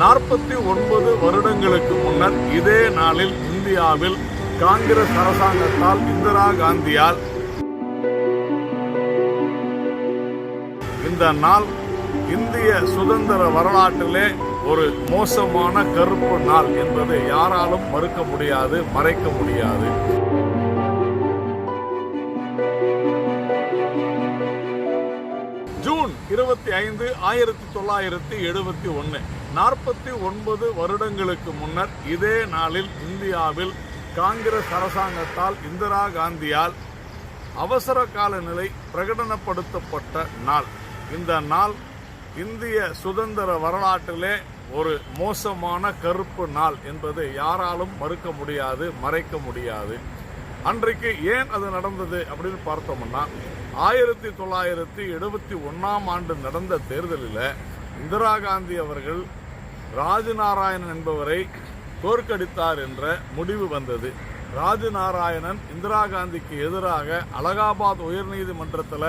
நாற்பத்தி ஒன்பது வருடங்களுக்கு முன்னர் இதே நாளில் இந்தியாவில் காங்கிரஸ் அரசாங்கத்தால் இந்திரா காந்தியால் இந்த நாள் இந்திய சுதந்திர வரலாற்றிலே ஒரு மோசமான கருப்பு நாள் என்பதை யாராலும் மறுக்க முடியாது மறைக்க முடியாது. இருபத்தி ஐந்து ஆயிரத்தி தொள்ளாயிரத்தி எழுபத்தி ஒன்று நாற்பத்தி ஒன்பது வருடங்களுக்கு முன்னர் இதே நாளில் இந்தியாவில் காங்கிரஸ் அரசாங்கத்தால் இந்திரா காந்தியால் அவசர கால நிலை பிரகடனப்படுத்தப்பட்ட நாள். இந்த நாள் இந்திய சுதந்திர வரலாற்றிலே ஒரு மோசமான கருப்பு நாள் என்பதை யாராலும் மறுக்க முடியாது மறைக்க முடியாது. அன்றைக்கு ஏன் அது நடந்தது அப்படின்னு பார்த்தோம்னா ஆயிரத்தி தொள்ளாயிரத்தி எழுபத்தி ஒன்றாம் ஆண்டு நடந்த தேர்தலில் இந்திரா காந்தி அவர்கள் ராஜநாராயணன் என்பவரை தோற்கடித்தார் என்ற முடிவு வந்தது. ராஜநாராயணன் இந்திரா காந்திக்கு எதிராக அலகாபாத் உயர்நீதிமன்றத்தில்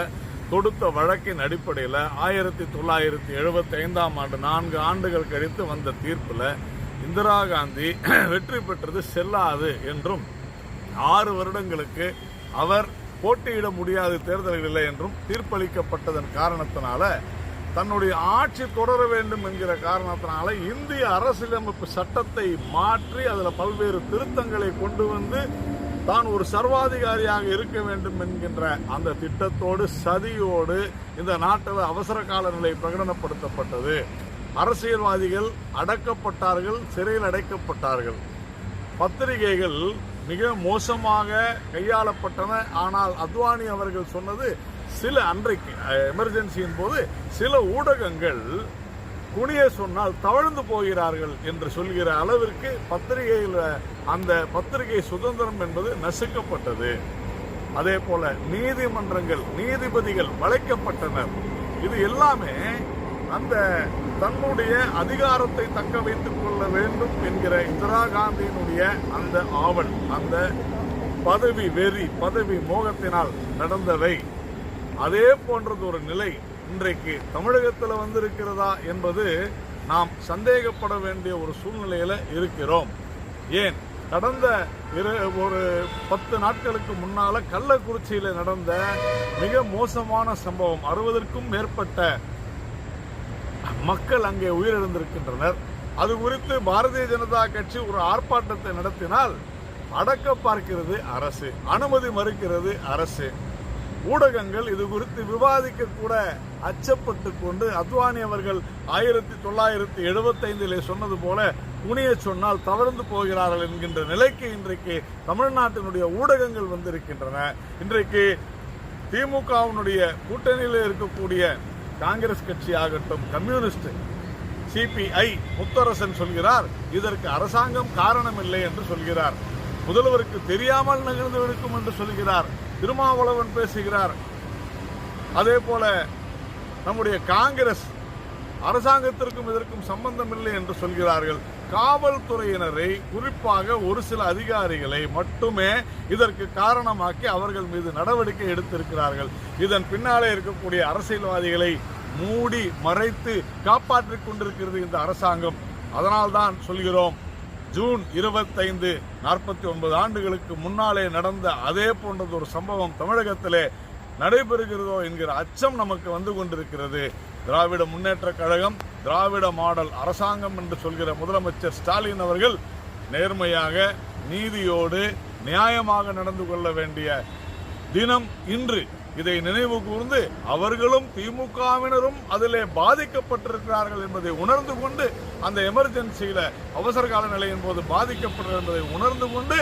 தொடுத்த வழக்கின் அடிப்படையில் ஆயிரத்தி தொள்ளாயிரத்தி எழுபத்தி ஐந்தாம் ஆண்டு நான்கு ஆண்டுகள் கழித்து வந்த தீர்ப்பில் இந்திரா காந்தி வெற்றி பெற்றது செல்லாது என்றும் ஆறு வருடங்களுக்கு அவர் போட்டியிட முடியாத தேர்தல்கள் இல்லை என்றும் தீர்ப்பளிக்கப்பட்டதன் காரணத்தினால தன்னுடைய ஆட்சி தொடர வேண்டும் என்கிற காரணத்தினால இந்திய அரசியலமைப்பு சட்டத்தை மாற்றி அதில் பல்வேறு திருத்தங்களை கொண்டு வந்து தான் ஒரு சர்வாதிகாரியாக இருக்க வேண்டும் என்கின்ற அந்த திட்டத்தோடு சதியோடு இந்த நாட்டில் அவசர கால நிலை பிரகடனப்படுத்தப்பட்டது. அரசியல்வாதிகள் அடக்கப்பட்டார்கள் சிறையில் அடைக்கப்பட்டார்கள். பத்திரிகைகள் மிக மோசமாக கையாளப்பட்டன. ஆனால் அத்வானி அவர்கள் சொன்னது சில அன்றைக்கு எமர்ஜென்சியின் போது சில ஊடகங்கள் குனிய சொன்னால் தவழ்ந்து போகிறார்கள் என்று சொல்கிற அளவிற்கு பத்திரிகையில் அந்த பத்திரிகை சுதந்திரம் என்பது நசுக்கப்பட்டது. அதே போல நீதிமன்றங்கள் நீதிபதிகள் வளைக்கப்பட்டனர். இது எல்லாமே அந்த தன்னுடைய அதிகாரத்தை தக்க வைத்துக் கொள்ள வேண்டும் என்கிற இந்திரா காந்தியினுடைய அந்த ஆவல் அந்த பதவி வெறி பதவி மோகத்தினால் நடந்தவை. அதே போன்றது ஒரு நிலை. இன்றைக்கு தமிழகத்தில் வந்திருக்கிறதா என்பது நாம் சந்தேகப்பட வேண்டிய ஒரு சூழ்நிலையில் இருக்கிறோம். ஏன்? கடந்த இரு ஒரு பத்து நாட்களுக்கு முன்னால் கள்ளக்குறிச்சியில் நடந்த மிக மோசமான சம்பவம் அறுபதற்கும் மேற்பட்ட மக்கள் அங்கே உயிரிழந்திருக்கின்றனர். அது குறித்து பாரதிய ஜனதா கட்சி ஒரு ஆர்ப்பாட்டத்தை நடத்தினால் அடக்க பார்க்கிறது அரசு அனுமதி மறுக்கிறது அரசு. ஊடகங்கள் இது குறித்து விவாதிக்க கூட அச்சப்பட்டு கொண்டு அத்வானி அவர்கள் ஆயிரத்தி தொள்ளாயிரத்தி எழுபத்தைந்திலே சொன்னது போல குனிய சொன்னால் தவழ்ந்து போகிறார்கள் என்கின்ற நிலைக்கு இன்றைக்கு தமிழ்நாட்டினுடைய ஊடகங்கள் வந்திருக்கின்றன. இன்றைக்கு திமுகவினுடைய கூட்டணியில் இருக்கக்கூடிய காங்கிரஸ் கட்சி ஆகட்டும் கம்யூனிஸ்ட் சிபிஐ முத்தரசன் சொல்கிறார் இதற்கு அரசாங்கம் காரணம் இல்லை என்று சொல்கிறார். முதல்வருக்கு தெரியாமல் நிகழ்ந்து இருக்கும் என்று சொல்கிறார். திருமாவளவன் பேசுகிறார். அதே போல நம்முடைய காங்கிரஸ் அரசாங்கத்திற்கும் இதற்கும் சம்பந்தம் இல்லை என்று சொல்கிறார்கள். காவல்துறையினரை குறிப்பாக ஒரு சில அதிகாரிகளை மட்டுமே இதற்கு காரணமாக்கி அவர்கள் மீது நடவடிக்கை எடுத்திருக்கிறார்கள். இதன் பின்னாலே இருக்கக்கூடிய அரசியல்வாதிகளை மூடி மறைத்து காப்பாற்றிக் கொண்டிருக்கிறது இந்த அரசாங்கம். அதனால்தான் சொல்கிறோம் ஜூன் இருபத்தைந்து நாற்பத்தி ஒன்பது ஆண்டுகளுக்கு முன்னாலே நடந்த அதே போன்றது ஒரு சம்பவம் தமிழகத்திலே நடைபெறுகிறதோ என்கிற அச்சம் நமக்கு வந்து கொண்டிருக்கிறது. திராவிட முன்னேற்ற கழகம் திராவிட மாடல் அரசாங்கம் என்று சொல்கிற முதலமைச்சர் ஸ்டாலின் அவர்கள் நேர்மையாக நீதியோடு நியாயமாக நடந்து கொள்ள வேண்டிய தினம் இன்று. இதை நினைவு கூர்ந்து அவர்களும் திமுகவினரும் அதிலே பாதிக்கப்பட்டிருக்கிறார்கள் என்பதை உணர்ந்து கொண்டு அந்த எமர்ஜென்சியில அவசர கால நிலையின் போது பாதிக்கப்பட்டது என்பதை உணர்ந்து கொண்டு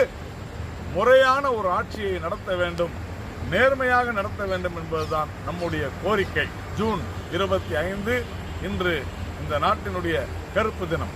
முறையான ஒரு ஆட்சியை நடத்த வேண்டும் நேர்மையாக நடத்த வேண்டும் என்பதுதான் நம்முடைய கோரிக்கை. ஜூன் இருபத்தி ஐந்து இன்று இந்த நாட்டினுடைய கருப்பு தினம்.